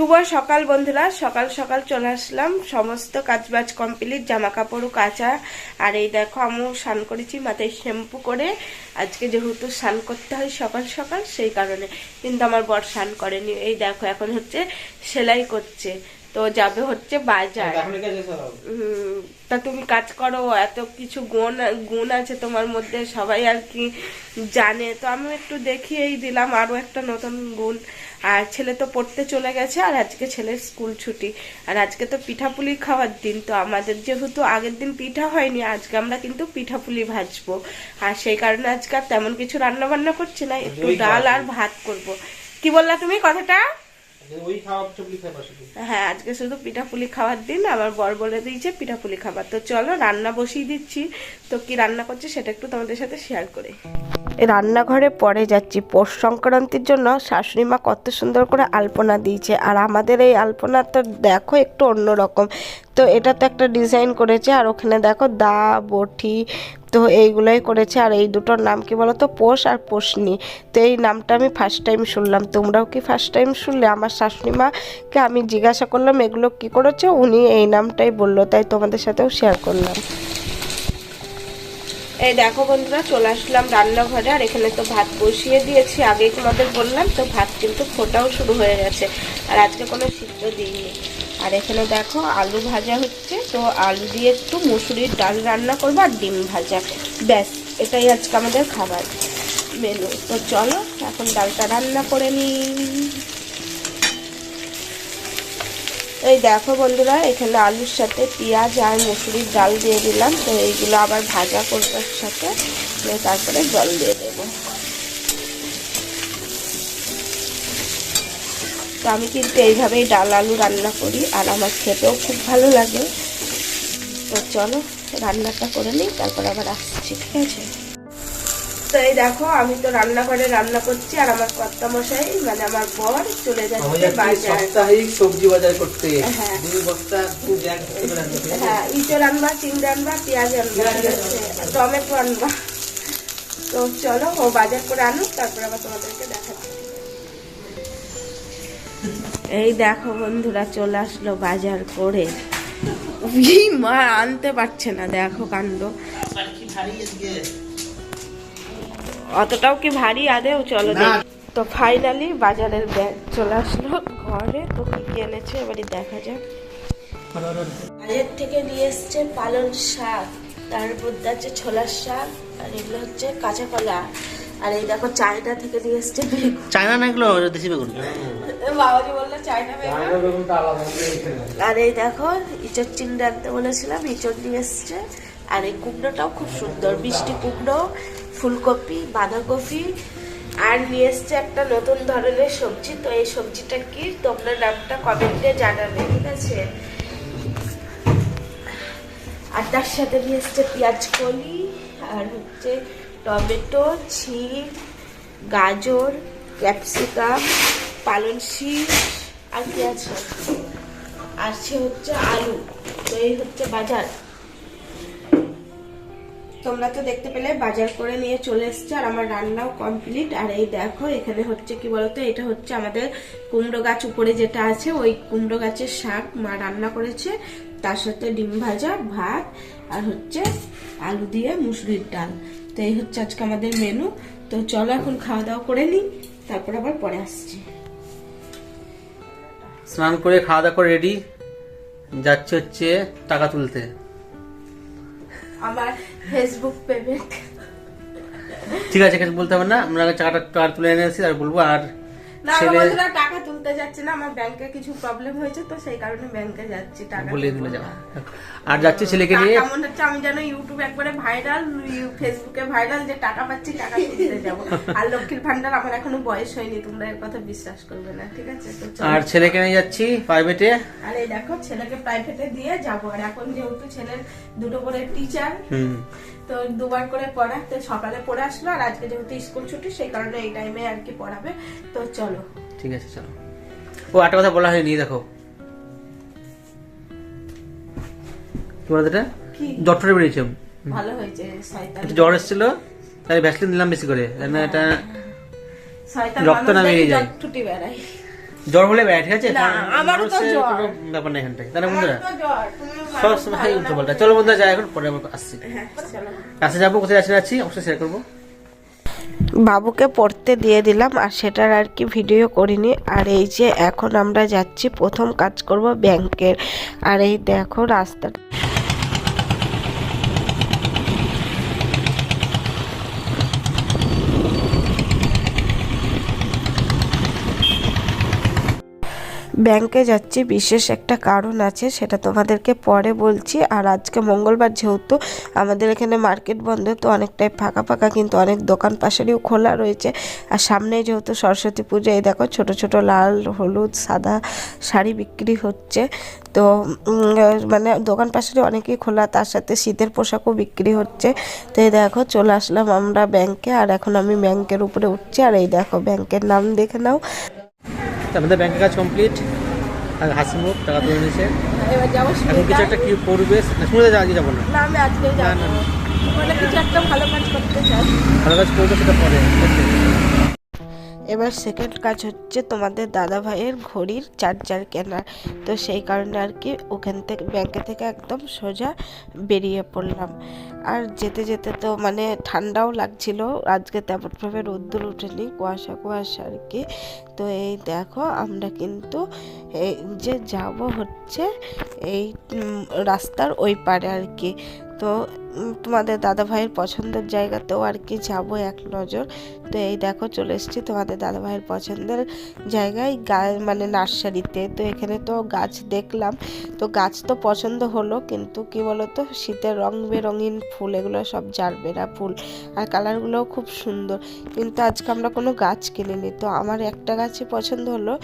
শুভ সকাল বন্ধুরা। সকাল সকাল চলে আসলাম। সমস্ত কাজবাজ কমপ্লিট জামা কাপড়ও কাচা। আর এই দেখো আমিও স্নান করেছি মাথায় শ্যাম্পু করে। আজকে যেহেতু স্নান করতে হয় সকাল সকাল সেই কারণে। কিন্তু আমার বর স্নান করেনি। এই দেখো এখন হচ্ছে সেলাই করছে। তো যাবে হচ্ছে বাজার। তা তুমি কাজ করো এত কিছু গুণ গুণ আছে তোমার মধ্যে সবাই আর কি জানে। তো আমি একটু দেখিয়েই দিলাম আরও একটা নতুন গুণ। আর ছেলে তো পড়তে চলে গেছে আর আজকে ছেলের স্কুল ছুটি। আর আজকে তো পিঠাপুলি খাওয়ার দিন তো আমাদের যেহেতু আগের দিন পিঠা হয়নি আজকে আমরা কিন্তু পিঠাপুলি ভাজবো। আর সেই কারণে আজকে আর তেমন কিছু রান্না বান্না করছি না একটু ডাল আর ভাত করব। কি বললা তুমি কথাটা? শুধু? হ্যাঁ আজকে শুধু পিঠাপুলি খাওয়ার দিন আমার বর বলে দিয়েছে পিঠাপুলি খাবার। তো চলো, রান্না বসিয়ে দিচ্ছি। তো কি রান্না করছে সেটা একটু তোমাদের সাথে শেয়ার করি। রান্নাঘরে পরে যাচ্ছি। পৌষ সংক্রান্তির জন্য শাশুড়ি মা কত সুন্দর করে আলপনা দিয়েছে। আর আমাদের এই আলপনাটা দেখো একটু অন্যরকম। তো এটা তো একটা ডিজাইন করেছে। আর ওখানে দেখো দা, বটি তো এইগুলোই করেছে। আর এই দুটোর নাম কি বলো তো পোষ আর পোষনি তো এই নামটা আমি ফার্স্ট টাইম শুনলাম। তোমরাও কি ফার্স্ট টাইম শুনলে? আমার শাশুড়ি মাকে আমি জিজ্ঞাসা করলাম, এগুলো কি করেছে? উনি এই নামটাই বলল। তাই তোমাদের সাথেও শেয়ার করলাম। এই দেখো বন্ধুরা, চলে আসলাম রান্নাঘরে। আর এখানে তো ভাত বসিয়ে দিয়েছি। আগেই তোমাদের বললাম, তো ভাত কিন্তু ফোটাও শুরু হয়ে গেছে। আর আজকে কোনো সিদ্ধ দিইনি। আর এখানে দেখো আলু ভাজা হচ্ছে, তো আলু দিয়ে একটু মুসুরির ডাল রান্না করব আর ডিম ভাজা। ব্যাস, এটাই আজকে আমাদের খাবার মেনু তো চলো, এখন ডালটা রান্না করে নিই। এই দেখো বন্ধুরা, এখানে আলুর সাথে পেঁয়াজ আর মুসুরির ডাল দিয়ে দিলাম। তো এইগুলো আবার ভাজা করবার সাথে তারপরে জল দিয়ে দেবো তো আমি কিন্তু এইভাবেই ডাল আলু রান্না করি আর আমার খেতেও খুব ভালো লাগে। তো চলো রান্নাটা করে নিই তারপর আবার আসছি ঠিক আছে? তো এই দেখো আমি তো রান্নাঘরে রান্না করছি আর আমার কর্তা মশাই মানে আমার বর চলে যাচ্ছে যাচ্ছি বাজার। সাপ্তাহিক সবজি বাজার করতে। হ্যাঁ। দুই বস্তা? হ্যাঁ ইঁচড় আনবা চিংড়ি আনবা পেঁয়াজ আনবা। টমেটো আনবা। তো চলো ও বাজার করে আনুক তারপর আবার তোমাদেরকে দেখাচ্ছি। এই দেখো বন্ধুরা চলে আসলো বাজার করে। মা আনতে পারছে না দেখো কাণ্ড। অতটাও কি ভারী আদেও? চলো না। তো ফাইনালি বাজারের ব্যাগ চলে আসলো ঘরে। তো কি এনেছে এবারে দেখা যাক। বাজার থেকে নিয়ে এসছে পালং শাক তার মধ্যে আছে ছোলার শাক আর এগুলো হচ্ছে কাঁচা কলা। আর এই দেখো চায়না থেকে নিয়ে এসছে চায়না না এগুলো দেশি বেগুন? বাবাজি আর এই দেখো ইঁচড় চিংড়ি আনতে বলেছিলাম ইঁচড় নিয়ে এসছে। আর এই কুমড়োটাও খুব সুন্দর মিষ্টি কুমড়ো ফুলকপি বাঁধাকপি। আর নিয়ে এসছে একটা নতুন ধরনের সবজি। তো এই সবজিটা কি? তোমরা নামটা কমেন্টে জানাবে ঠিক আছে? আর তার সাথে নিয়ে এসছে পেঁয়াজ কলি আর হচ্ছে টমেটো ছিম গাজর ক্যাপসিকাম পালং শিম আর কি আছে? সে হচ্ছে আলু, তো এই হচ্ছে বাজার। তোমরা তো দেখতে পেলে, বাজার করে নিয়ে চলে এসছে আর আমার রান্নাও কমপ্লিট আর এই দেখো, এখানে হচ্ছে কি বলতো, এটা হচ্ছে আমাদের কুমড়ো গাছ উপরে যেটা আছে, ওই কুমড়ো গাছের শাক মা রান্না করেছে। তার সাথে ডিম ভাজা, ভাত আর হচ্ছে আলু দিয়ে মুসুরির ডাল। তো এই হচ্ছে আজকে আমাদের মেনু তো চলো এখন খাওয়া দাওয়া করে নিই, তারপর আবার পরে আসছি। স্নান করে খাওয়া দাওয়া করে রেডি যাচ্ছে হচ্ছে টাকা তুলতে। আমার ফেসবুক পেমেন্ট ঠিক আছে কিছু বলতে হবে না। আমরা চাটা টাকাটা টাকা তুলে এনেছি আর বলব। আর বন্ধুরা টাকা তুলতে যাচ্ছে না আমার ব্যাংকে কিছু প্রবলেম হয়েছে তো সেই কারণে ব্যাংকে যাচ্ছি টাকা বলে দিলে না। আর যাচ্ছে ছেলেকে নিয়ে? মনে হচ্ছে আমি যেন ইউটিউব একবারে ভাইরাল ফেসবুকে ভাইরাল যে টাকা পাচ্ছি টাকা তুলতে যাব। আর লক্ষ্মীর ভান্ডার আমার এখনও বয়স হয়নি তোমরা এর কথা বিশ্বাস করবে না ঠিক আছে? আর ছেলেকে নিয়ে যাচ্ছি প্রাইভেটে আর এই দেখো ছেলেকে প্রাইভেটে দিয়ে যাব। আর এখন যেহেতু ছেলের দুটো করে টিচার হুম। তো দুবার করে পড়া তো সকালে পড়ে আসলো আর আজকে যেহেতু স্কুল ছুটি সেই কারণে এই টাইমে আর কি পড়াবে। তো চলো। ঠিক আছে চলো। ও একটা কথা বলা হয়নি দেখো। কি বলতো এটা? ডক্টরে বেরিয়েছে। ভালো হয়েছে শয়তান জ্বর এসেছিল তাই ভ্যাসলিন দিলাম বেশি করে। কেন এটা রক্ত মানুষ নামিয়ে যায়। ছুটি বেড়ায়। জ্বর হলে বেড়ায় ঠিক আছে? আমারও তো জ্বর। ব্যাপার নেই এখানটায়। না বন্ধুরা আমার তো জ্বর, তুমি সব সময় উল্টো পাল্টা। চলো বন্ধুরা যাই এখন পরে আবার আসছি। হ্যাঁ, কাছে যাব কোথায় যাচ্ছি যাচ্ছি অবশ্যই শেয়ার করব। বাবুকে পড়তে দিয়ে দিলাম আর সেটার আর কি ভিডিও করিনি। আর এই যে এখন আমরা যাচ্ছি প্রথম কাজ করব ব্যাংকের। আর এই দেখো রাস্তাটা। ব্যাংকে যাচ্ছি, বিশেষ একটা কারণ আছে, সেটা তোমাদেরকে পরে বলছি। আর আজকে মঙ্গলবার যেহেতু আমাদের এখানে মার্কেট বন্ধ, তো অনেকটাই ফাঁকা ফাঁকা, কিন্তু অনেক দোকান পাশেরও খোলা রয়েছে। আর সামনে যেহেতু সরস্বতী পুজো, এই দেখো ছোট ছোট লাল, হলুদ, সাদা শাড়ি বিক্রি হচ্ছে। তো মানে দোকান পাশেরও অনেকেই খোলা, তার সাথে শীতের পোশাকও বিক্রি হচ্ছে। তো এই দেখো, চলে আসলাম আমরা ব্যাংকে, আর এখন আমি ব্যাংকের উপরে উঠছি। আর এই দেখো, ব্যাংকের নাম দেখে নাও। আমাদের ব্যাংকের কাজ কমপ্লিট আর হাসি মুখ টাকা তুলে নিয়েছে। এখন কিছু একটা কি করবে? শুনে আগে যাব না। না আমি আজকেই না, না। কিছু একটা ভালো কাজ করতে চাই ভালো কাজ করবে সেটা পরে? এবার সেকেন্ড কাজ হচ্ছে তোমাদের দাদা ভাইয়ের ঘড়ির চার্জার কেনা তো সেই কারণে আর কি ওখান থেকে ব্যাংকে থেকে একদম সোজা বেরিয়ে পড়লাম। আর যেতে যেতে তো মানে ঠান্ডাও লাগছিল, আজকে তেমনভাবে রোদ্দুর উঠেনি কুয়াশা কুয়াশা আর কি। তো এই দেখো আমরা কিন্তু এই যে যাব হচ্ছে এই রাস্তার ওই পারে আর কি। তো তোমাদের দাদা ভাইয়ের পছন্দের জায়গাতেও আর কি যাব এক নজর। তো এই দেখো, চলে এসেছি তোমাদের দাদা ভাইয়ের পছন্দের জায়গায় গা মানে নার্সারিতে। তো এখানে তো গাছ দেখলাম। তো গাছ তো পছন্দ হলো, কিন্তু কি বলতো, শীতের রং বেরঙিন ফুল, এগুলো সব জারবেরা ফুল। আর কালারগুলোও খুব সুন্দর। কিন্তু আজকে আমরা কোনো গাছ কিনিনি। তো আমার একটা গাছই পছন্দ হলো।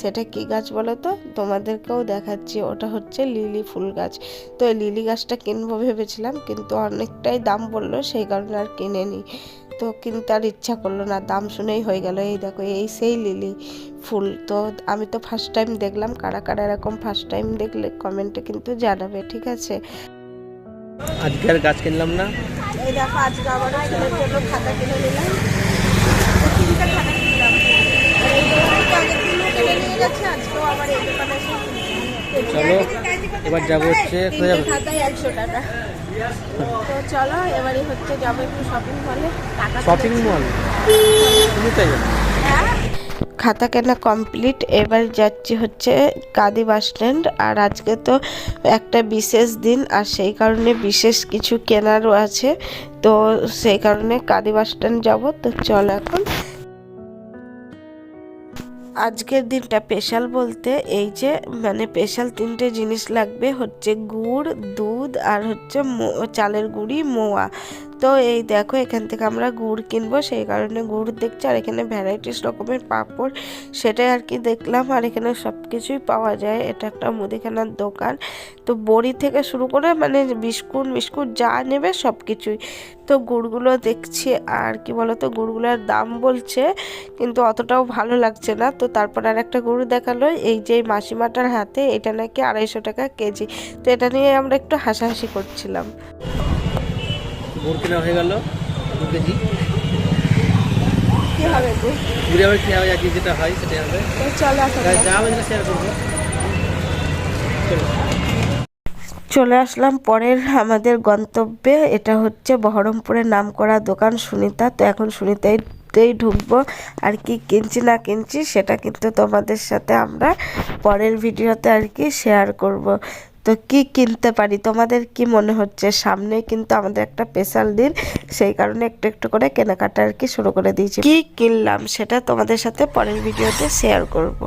সেটা কি গাছ বলো তো তোমাদেরকেও দেখাচ্ছি। ওটা হচ্ছে লিলি ফুল গাছ। তো এই লিলি গাছটা কিনবো ভেবেছিলাম, কিন্তু অনেকটাই দাম বলল সেই কারণে আর কিনে নিই তো কিন্তু আর ইচ্ছা করল না দাম শুনেই হয়ে গেল। এই দেখো এই সেই লিলি ফুল। তো আমি তো ফার্স্ট টাইম দেখলাম কারা কারা এরকম ফার্স্ট টাইম দেখলে কমেন্টে কিন্তু জানাবে ঠিক আছে? আজকে আর গাছ কিনলাম না। এই দেখো আজকে আবারও ছেলের জন্য খাতা কিনে নিলাম। তিনটা খাতা কিনলাম। এই দোকানে তো দিনও কিনে নিয়ে গেছে আজকেও আবার এই দোকানে চলো। এবার যাব হচ্ছে কোথায় যাব খাতায় একশো টাকা। তো চলো এবারে হচ্ছে যাব একটু শপিং মলে শপিং মল তুমি তাই যাব? খাতা কেনা কমপ্লিট এবার যাচ্ছি হচ্ছে কাদি বাস স্ট্যান্ড আর আজকে তো একটা বিশেষ দিন আর সেই কারণে বিশেষ কিছু কেনারও আছে। তো সেই কারণে কাদি বাস স্ট্যান্ড যাব। তো চল এখন আজকের দিনটা স্পেশাল বলতে এই যে মানে স্পেশাল তিনটে জিনিস লাগবে, হচ্ছে গুড়, দুধ আর হচ্ছে চালের গুঁড়ি, মোয়া। তো এই দেখো, এখান থেকে আমরা গুড় কিনবো, সেই কারণে গুড় দেখছি, আর এখানে ভ্যারাইটিস রকমের পাঁপড়, সেটাই আর কি দেখলাম, আর এখানে সব কিছুই পাওয়া যায়। এটা একটা মুদিখানার দোকান। তো বড়ি থেকে শুরু করে মানে বিস্কুট, মিস্কুট যা নেবে সব কিছুই তো গুড়গুলো দেখছি, আর কি বলতো, গুড়গুলোর দাম বলছে, কিন্তু অতটাও ভালো লাগছে না। তো তারপর আর একটা গুড় দেখাল, এই যে মাসিমাটার হাতে, এটা নাকি আড়াইশো টাকা কেজি। তো এটা নিয়ে আমরা একটু হাসাহাসি করছিলাম। গুড় কেনা হয়ে গেল দু কেজি। কি হবে ঘুরে আবার কি হবে আজকে যেটা হয় সেটাই হবে। চলো যা হবে সেটা শেয়ার করব। চলে। আসলাম পরের আমাদের গন্তব্যে। এটা হচ্ছে বহরমপুরের নামকরা দোকান সুনিতা। তো এখন সুনিতাইতেই ঢুকবো। আর কি কিনছি না কিনছি সেটা কিন্তু তোমাদের সাথে আমরা পরের ভিডিওতে আর কি শেয়ার করব। তো কি কিনতে পারি? তোমাদের কি মনে হচ্ছে? সামনে কিন্তু আমাদের একটা স্পেশাল দিন, সেই কারণে একটু একটু করে কেনাকাটা আর কি শুরু করে দিয়েছি। কি কিনলাম সেটা তোমাদের সাথে পরের ভিডিওতে শেয়ার করব।